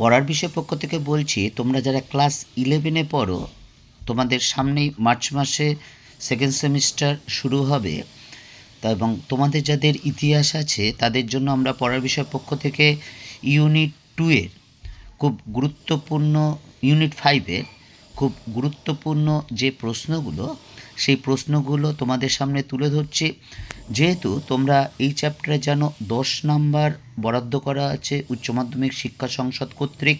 পড়ার বিষয় পক্ষ থেকে বলছি, তোমরা যারা ক্লাস ইলেভেনে পড়ো, তোমাদের সামনেই মার্চ মাসে সেকেন্ড সেমিস্টার শুরু হবে। তা এবং তোমাদের যাদের ইতিহাস আছে, তাদের জন্য আমরা পড়ার বিষয় পক্ষ থেকে ইউনিট টুয়ের খুব গুরুত্বপূর্ণ ইউনিট ফাইভের খুব গুরুত্বপূর্ণ যে প্রশ্নগুলো, সেই প্রশ্নগুলো তোমাদের সামনে তুলে ধরছি। যেহেতু তোমরা এই চ্যাপ্টারে জানো দশ নাম্বার বরাদ্দ করা আছে উচ্চ মাধ্যমিক শিক্ষা সংসদ কর্তৃক।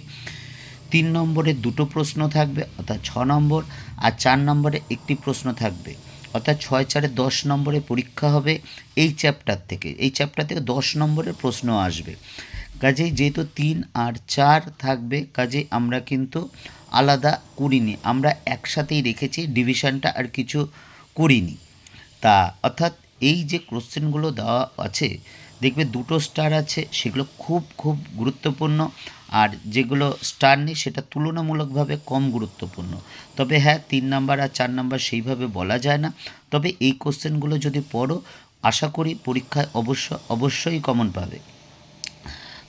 তিন নম্বরে দুটো প্রশ্ন থাকবে, অর্থাৎ ছ নম্বর, আর চার নম্বরে একটি প্রশ্ন থাকবে। অর্থাৎ ছয় চারে দশ নম্বরে পরীক্ষা হবে এই চ্যাপ্টার থেকে। এই চ্যাপ্টার থেকে দশ নম্বরের প্রশ্ন আসবে। কাজেই যেহেতু তিন আর চার থাকবে, কাজেই আমরা কিন্তু আলাদা করিনি। আমরা একসাথেই রেখেছি ডিভিশনটা আর কিছু করিনি। তা, অর্থাৎ এই যে কোশ্চেনগুলো দেওয়া আছে, দেখবে দুটো স্টার আছে, সেগুলো খুব খুব গুরুত্বপূর্ণ। আর যেগুলো স্টার নেই, সেটা তুলনামূলকভাবে কম গুরুত্বপূর্ণ। তবে হ্যাঁ তিন নাম্বার আর চার নাম্বার সেইভাবে বলা যায় না। তবে এই কোশ্চেনগুলো যদি পড়ো, আশা করি পরীক্ষায় অবশ্য, অবশ্যই কমন পাবে।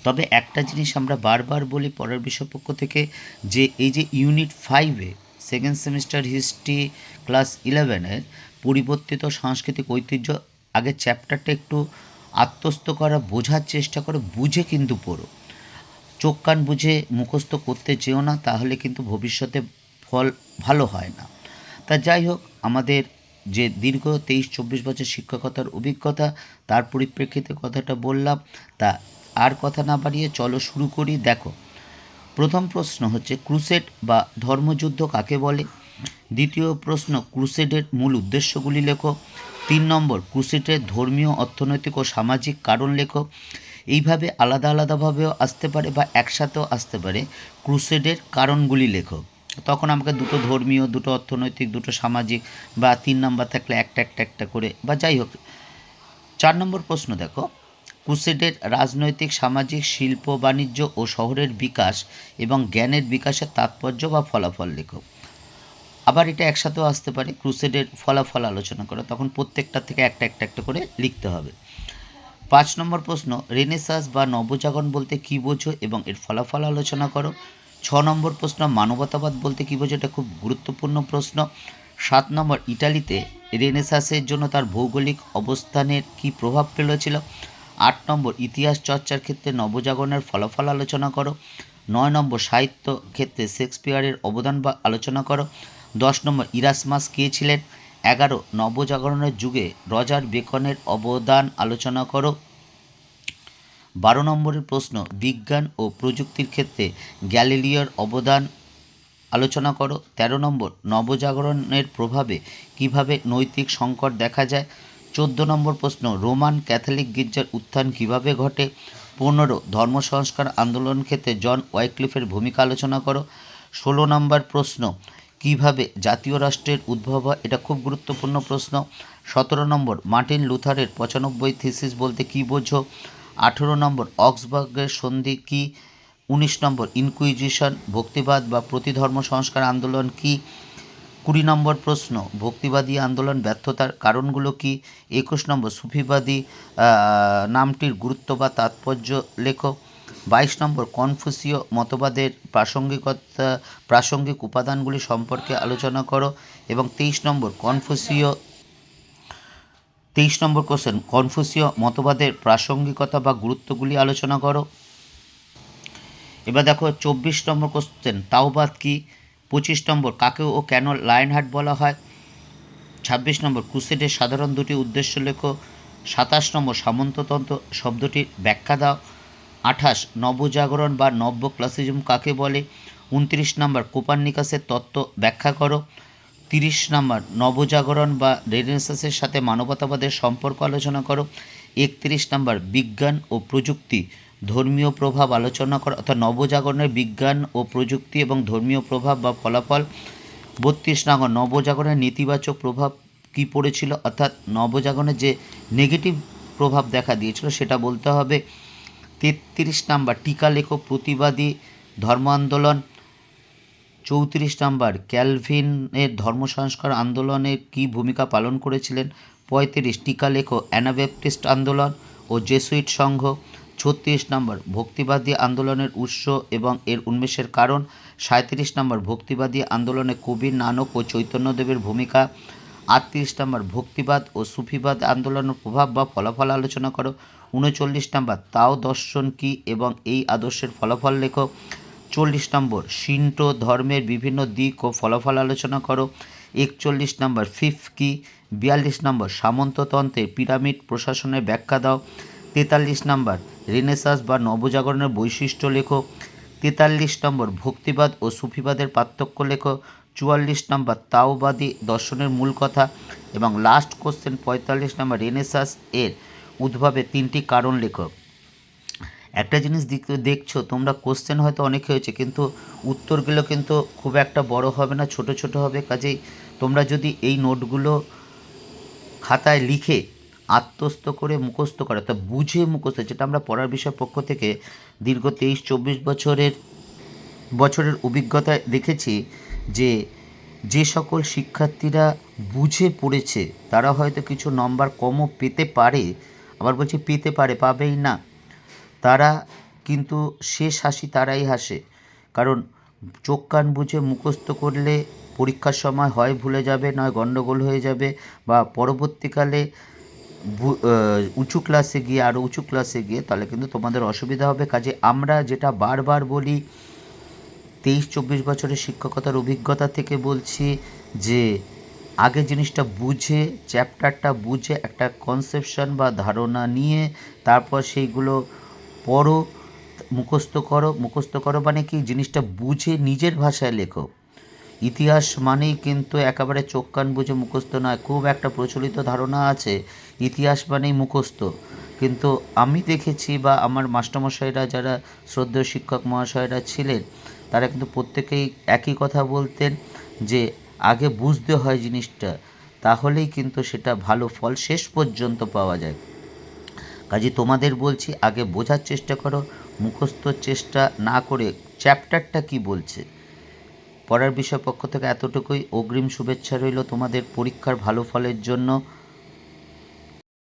তবে একটা জিনিস আমরা বারবার বলি পরের বিষয়পক্ষ থেকে, যে এই যে ইউনিট ফাইভে সেকেন্ড সেমিস্টার হিস্ট্রি ক্লাস ইলেভেনের পরিবর্তিত সাংস্কৃতিক ঐতিহ্য আগে চ্যাপ্টারটা একটু আত্মস্থ করা, বোঝার চেষ্টা করো, বুঝে কিন্তু পড়ো। চোখ কান বুঝে মুখস্থ করতে চেও না, তাহলে কিন্তু ভবিষ্যতে ফল ভালো হয় না। তা যাই হোক, আমাদের যে দীর্ঘ তেইশ চব্বিশ বছর শিক্ষকতার অভিজ্ঞতা, তার পরিপ্রেক্ষিতে কথাটা বললাম। তা আর কথা না বাড়িয়ে চলো শুরু করি। দেখো, প্রথম প্রশ্ন হচ্ছে, ক্রুসেড বা ধর্মযুদ্ধ কাকে বলে? দ্বিতীয় প্রশ্ন, ক্রুসেডের মূল উদ্দেশ্যগুলি লেখো। তিন নম্বর, ক্রুসেডের ধর্মীয়, অর্থনৈতিক ও সামাজিক কারণ লেখো। এইভাবে আলাদা আলাদাভাবেও আসতে পারে বা একসাথেও আসতে পারে ক্রুসেডের কারণগুলি লেখো। তখন আমাকে দুটো ধর্মীয়, দুটো অর্থনৈতিক, দুটো সামাজিক বা তিন নম্বর থাকলে একটা একটা একটা করে বা যাই হোক। চার নম্বর প্রশ্ন দেখো, ক্রুসেডের রাজনৈতিক, সামাজিক, শিল্প, বাণিজ্য ও শহরের বিকাশ এবং জ্ঞানের বিকাশের তাৎপর্য বা ফলাফল লেখো। আবার এটা একসাথেও আসতে পারে, ক্রুসেডের ফলাফল আলোচনা করো। তখন প্রত্যেকটা থেকে একটা একটা একটা করে লিখতে হবে। পাঁচ নম্বর প্রশ্ন, রেনেসাস বা নবজাগরণ বলতে কী বোঝো এবং এর ফলাফল আলোচনা করো? ছ নম্বর প্রশ্ন, মানবতাবাদ বলতে কী বোঝো? এটা খুব গুরুত্বপূর্ণ প্রশ্ন। সাত নম্বর, ইটালিতে রেনেসাসের জন্য তার ভৌগোলিক অবস্থানের কী প্রভাব ফেলেছিল? আট নম্বর, ইতিহাস চর্চার ক্ষেত্রে নবজাগরণের ফলাফল আলোচনা করো। নয় নম্বর, সাহিত্য ক্ষেত্রে শেক্সপিয়ারের অবদান বা আলোচনা করো। দশ নম্বর ইরাসমাস কে ছিলেন? এগারো, নবজাগরণের যুগে রজার বেকনের অবদান আলোচনা করো। বারো নম্বরের প্রশ্ন, বিজ্ঞান ও প্রযুক্তির ক্ষেত্রে গ্যালিলিওর অবদান আলোচনা করো। তেরো নম্বর, নবজাগরণের প্রভাবে কীভাবে নৈতিক সংকট দেখা যায়? চোদ্দ নম্বর প্রশ্ন, রোমান ক্যাথলিক গির্জার উত্থান কীভাবে ঘটে? পনেরো, ধর্ম সংস্কার আন্দোলন ক্ষেত্রে জন ওয়াইক্লিফের ভূমিকা আলোচনা করো। ষোলো নম্বর প্রশ্ন কীভাবে জাতীয় রাষ্ট্রের উদ্ভব হয়, এটা খুব গুরুত্বপূর্ণ প্রশ্ন। সতেরো নম্বর, মার্টিন লুথারের পঁচানব্বই থিসিস বলতে কী বোঝো? আঠেরো নম্বর, অক্সবার্গের সন্ধি কী? উনিশ নম্বর, ইনকুইজিশন, ভক্তিবাদ বা প্রতিধর্ম সংস্কার আন্দোলন কী? কুড়ি নম্বর প্রশ্ন, ভক্তিবাদী আন্দোলন ব্যর্থতার কারণগুলো কি? একুশ নম্বর, সুফিবাদী নামটির গুরুত্ব বা তাৎপর্য লেখো। বাইশ নম্বর কনফুসীয় মতবাদের প্রাসঙ্গিকতা, প্রাসঙ্গিক উপাদানগুলি সম্পর্কে আলোচনা করো এবং তেইশ নম্বর কনফুসীয়, তেইশ নম্বর কোশ্চেন কনফুসীয় মতবাদের প্রাসঙ্গিকতা বা গুরুত্বগুলি আলোচনা করো। এবার দেখো চব্বিশ নম্বর কোশ্চেন তাওবাদ কি? পঁচিশ নম্বর, কাকে ও কেন লায়নহার্ট বলা হয়? ছাব্বিশ নম্বর ক্রুসেডের সাধারণ দুটি উদ্দেশ্য লেখো। সাতাশ নম্বর, সামন্ততন্ত্র শব্দটির ব্যাখ্যা দাও। আঠাশ, নবজাগরণ বা নব্য ক্লাসিজম কাকে বলে? উনত্রিশ নম্বর, কোপার্নিকাসের তত্ত্ব ব্যাখ্যা করো। তিরিশ নম্বর, নবজাগরণ বা রেনেসাসের সাথে মানবতাবাদের সম্পর্ক আলোচনা করো। একত্রিশ নম্বর, বিজ্ঞান ও প্রযুক্তি, ধর্মীয় প্রভাব আলোচনা করো, অর্থাৎ নবজাগরণের বিজ্ঞান ও প্রযুক্তি এবং ধর্মীয় প্রভাব বা ফলাফল। বত্রিশ নম্বর, নবজাগরণের নেতিবাচক প্রভাব কী পড়েছিল? অর্থাৎ নবজাগরণের যে নেগেটিভ প্রভাব দেখা দিয়েছিল সেটা বলতে হবে। তেত্রিশ নাম্বার টিকা লেখো প্রতিবাদী ধর্ম আন্দোলন, চৌত্রিশ নাম্বার ক্যালভিনের ধর্ম সংস্কার আন্দোলনে কী ভূমিকা পালন করেছিলেন, পঁয়ত্রিশ টিকা লেখো অ্যানাবেপ্টিস্ট আন্দোলন ও জেসুইট সংঘ, ছত্রিশ নম্বর ভক্তিবাদী আন্দোলনের উৎস এবং এর উন্মেষের কারণ সাঁত্রিশ নম্বর ভক্তিবাদী আন্দোলনে কবি নানক ও চৈতন্যদেবের ভূমিকা আটত্রিশ নম্বর ভক্তিবাদ ও সুফিবাদ আন্দোলনের প্রভাব বা ফলাফল আলোচনা করো। উনচল্লিশ নম্বর, তাও দর্শন কী এবং এই আদর্শের ফলাফল লেখো। চল্লিশ নম্বর, শিন্টো ধর্মের বিভিন্ন দিক ও ফলাফল আলোচনা করো। একচল্লিশ নম্বর, ফিফ কি? বিয়াল্লিশ নম্বর সামন্ততন্ত্রে পিরামিড প্রশাসনের ব্যাখ্যা দাও। তেতাল্লিশ নম্বর, রেনেসাস বা নবজাগরণের বৈশিষ্ট্য লেখো। তেতাল্লিশ নম্বর ভক্তিবাদ ও সুফিবাদের পার্থক্য লেখ। চুয়াল্লিশ নম্বর তাওবাদী দর্শনের মূল কথা এবং লাস্ট কোশ্চেন পঁয়তাল্লিশ নম্বর রেনেসাস এর উদ্ভবে তিনটি কারণ লেখো। একটা জিনিস দেখছ, তোমরা কোশ্চেন হয়তো অনেক হয়েছে, কিন্তু উত্তরগুলো কিন্তু খুব একটা বড় হবে না, ছোট ছোট হবে। কাজেই তোমরা যদি এই নোটগুলো খাতায় লিখে আত্মস্থ করে মুখস্থ করা তা বুঝে মুখস্থ, যেটা আমরা পড়ার বিষয় পক্ষ থেকে দীর্ঘ তেইশ, চব্বিশ বছরের বছরের অভিজ্ঞতায় দেখেছি যে যে সকল শিক্ষার্থীরা বুঝে পড়েছে, তারা হয়তো কিছু নম্বর কমও পেতে পারে, আবার বলছি পেতে পারে, পাবেই না। তারা কিন্তু শেষ হাসি তারাই হাসে, কারণ চোখ কান বুঝে মুখস্থ করলে পরীক্ষার সময় হয় ভুলে যাবে, নয় গণ্ডগোল হয়ে যাবে, বা পরবর্তীকালে উঁচু ক্লাসে গিয়ে আরও উঁচু ক্লাসে গিয়ে, তাহলে কিন্তু তোমাদের অসুবিধা হবে। কাজে আমরা যেটা বারবার বলি, তেইশ, চব্বিশ বছরের শিক্ষকতার অভিজ্ঞতা থেকে বলছি যে, আগে জিনিসটা বুঝে চ্যাপ্টারটা বুঝে, একটা কনসেপশন বা ধারণা নিয়ে, তারপর সেইগুলো পড়ো, মুখস্থ করো। মুখস্থ করো মানে কি? জিনিসটা বুঝে নিজের ভাষায় লেখো। ইতিহাস মানেই কিন্তু একেবারে চোখ কান বুঝে মুখস্থ নয়, খুব একটা প্রচলিত ধারণা আছে, ইতিহাস মানেই মুখস্থ। কিন্তু আমি দেখেছি বা আমার মাস্টারমশাইরা যারা শ্রদ্ধেয় শিক্ষক মহাশয়রা ছিলেন, তারা কিন্তু প্রত্যেকেই একই কথা বলতেন যে আগে বুঝতে হয় জিনিসটা, তাহলেই কিন্তু সেটা ভালো ফল শেষ পর্যন্ত পাওয়া যায়। কাজে তোমাদের বলছি, আগে বোঝার চেষ্টা করো মুখস্থর চেষ্টা না করে চ্যাপ্টারটা কি বলছে? পড়ার বিষয় পক্ষ থেকে এতটুকুই। অগ্রিম শুভেচ্ছা রইল তোমাদের পরীক্ষার ভালো ফলের জন্য।